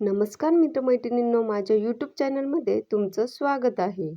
नमस्कार मित्रमैत्रिणींनो माझ्या यूट्यूब चॅनलमध्ये तुमचं स्वागत आहे.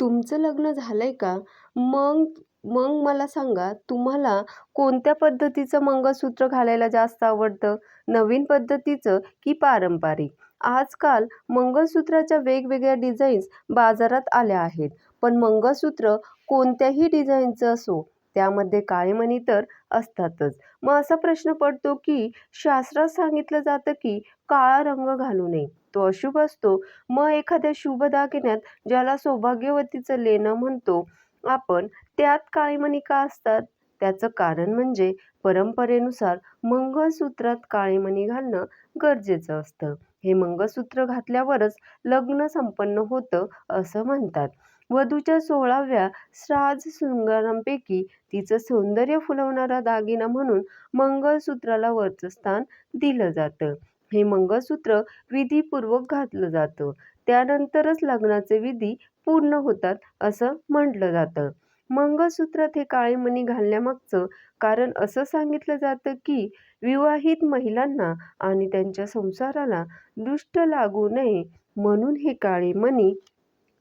तुमचं लग्न झालं आहे का? मग मग मला सांगा तुम्हाला कोणत्या पद्धतीचं मंगळसूत्र घालायला जास्त आवडतं? नवीन पद्धतीचं की पारंपरिक? आजकाल मंगळसूत्राच्या वेगवेगळ्या डिझाईन्स बाजारात आल्या आहेत. पण मंगळसूत्र कोणत्याही डिझाईनचं असो त्यामध्ये काळीमणी तर असतातच. मग असा प्रश्न पडतो की शास्त्रात सांगितलं जातं की काळा रंग घालू नये. तो अशुभ असतो. मग एखाद्या शुभ दागिन्यात ज्याला सौभाग्यवतीचं लेणं म्हणतो आपण त्यात काळीमणी का असतात? त्याचं कारण म्हणजे परंपरेनुसार मंगळसूत्रात काळीमणी घालणं गरजेचं असतं. हे मंगळसूत्र घातल्यावरच लग्न संपन्न होतं असं म्हणतात. वधूच्या सोळाव्या श्राद्ध शृंगारांपैकी तिचं सौंदर्य फुलवणारा दागिना म्हणून मंगळसूत्राला वरचं स्थान दिलं जातं. हे मंगळसूत्र विधीपूर्वक घातलं जातं. त्यानंतरच लग्नाचे विधी पूर्ण होतात असं म्हटलं जातं. मंगळसूत्रात हे काळे मणी घालण्यामागचं कारण असं सांगितलं जातं की विवाहित महिलांना आणि त्यांच्या संसाराला दुष्ट लागू नये म्हणून हे काळे मणी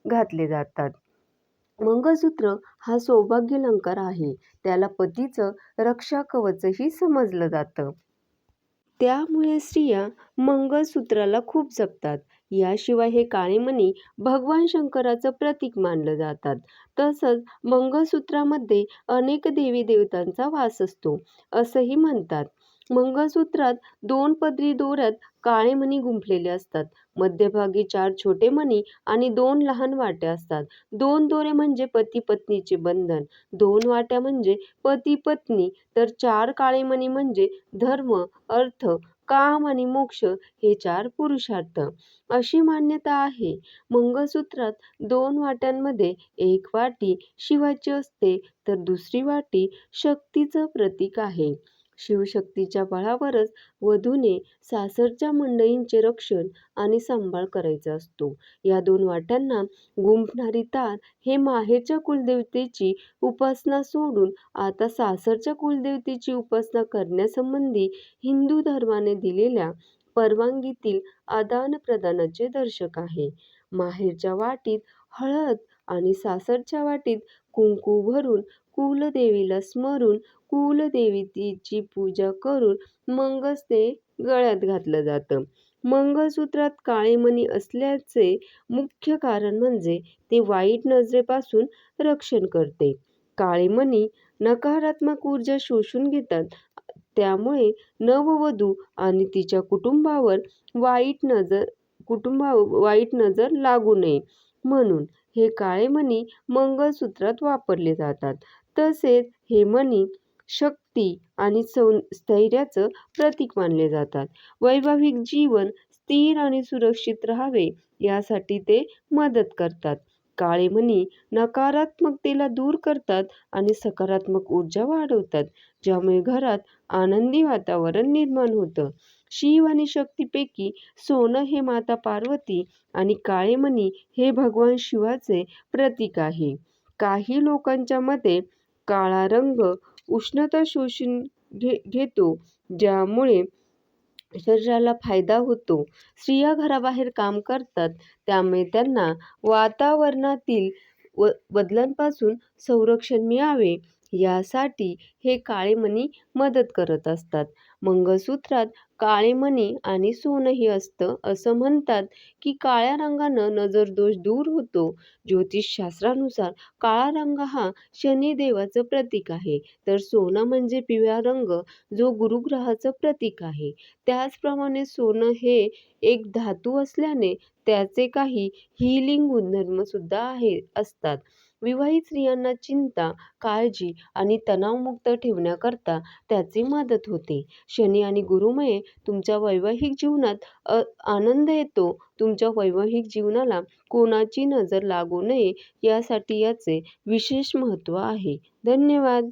घातले जातात. मंगळसूत्र हा सौभाग्यलंकार आहे. त्याला पतीचं रक्षा कवचही समजलं जातं. त्यामुळे स्त्रिया मंगळसूत्राला खूप जपतात. याशिवाय हे काळेमणी भगवान शंकराचं प्रतीक मानलं जातात. तसंच मंगळसूत्रामध्ये अनेक देवी देवतांचा वास असतो असंही म्हणतात. मंगळसूत्रात दोन पदरी दोऱ्यात काळे मणी गुंफलेले असतात. मध्यभागी चार छोटे मणी आणि दोन लहान वाट्या असतात. दोन दोरे म्हणजे पती पत्नीचे बंधन. दोन वाट्या म्हणजे पती पत्नी. तर चार काळे मणी म्हणजे धर्म अर्थ काम आणि मोक्ष हे चार पुरुषार्थ. अशी मान्यता आहे. मंगळसूत्रात दोन वाट्यांमध्ये एक वाटी शिवाची असते तर दुसरी वाटी शक्तीचं प्रतीक आहे. शिवशक्तीच्या बळावरच वधूने सासरच्या मंडळींचे रक्षण आणि सांभाळ करायचा असतो. या दोन वाट्यांना गुंफणारी तार हे माहेरच्या कुलदेवतेची उपासना सोडून आता सासरच्या कुलदेवतेची उपासना करण्यासंबंधी हिंदू धर्माने दिलेल्या परवानगीतील आदानप्रदानाचे दर्शक आहे. माहेरच्या वाटीत हळद आणि सासरच्या वाटीत कुंकू भरून कुलदेवीला स्मरून कुलदेवतेची पूजा करून मगच ते गळ्यात घातलं जातं. मंगळसूत्रात काळे मणी असल्याचे मुख्य कारण म्हणजे ते वाईट नजरेपासून रक्षण करते. काळे मणी नकारात्मक ऊर्जा शोषून घेतात. त्यामुळे नववधू आणि तिच्या कुटुंबावर वाईट नजर कुटुंबावर वाईट नजर लागू नये. म्हणून हे काळे मणी मंगळसूत्रात वापरले जातात. तसेच हे मणी शक्ती आणि सौ स्थैर्याचं प्रतीक मानले जातात. वैवाहिक जीवन स्थिर आणि सुरक्षित राहावे यासाठी ते मदत करतात. काळे मणी नकारात्मकतेला दूर करतात आणि सकारात्मक ऊर्जा वाढवतात ज्यामुळे घरात आनंदी वातावरण निर्माण होतं. शिव आणि शक्तीपैकी सोनं हे माता पार्वती आणि काळेमणी हे भगवान शिवाचे प्रतीक आहे. काही लोकांच्या मते काळा रंग उष्णता शोषून घे घेतो ज्यामुळे शरीराला फायदा होतो. स्त्रिया घराबाहेर काम करतात त्यामुळे त्यांना वातावरणातील व बदलांपासून संरक्षण मिळावे. यासाठी हे काळे मणी मदत करत असतात. मंगळसूत्रात काळे मणी आणि सोनंही असतं. असं म्हणतात की काळ्या रंगानं नजरदोष दूर होतो. ज्योतिषशास्त्रानुसार काळा रंग हा शनिदेवाचं प्रतीक आहे. तर सोनं म्हणजे पिवळा रंग जो गुरुग्रहाचं प्रतीक आहे. त्याचप्रमाणे सोनं हे एक धातू असल्याने त्याचे काही हिलिंग गुणधर्म सुद्धा आहे असतात. विवाहित स्त्रियांना चिंता काळजी आणि तणावमुक्त ठेवण्याकरता त्याची मदत होते. शनी आणि गुरुमुळे तुमच्या वैवाहिक जीवनात आनंद येतो. तुमच्या वैवाहिक जीवनाला कोणाची नजर लागू नये यासाठी याचे विशेष महत्त्व आहे. धन्यवाद.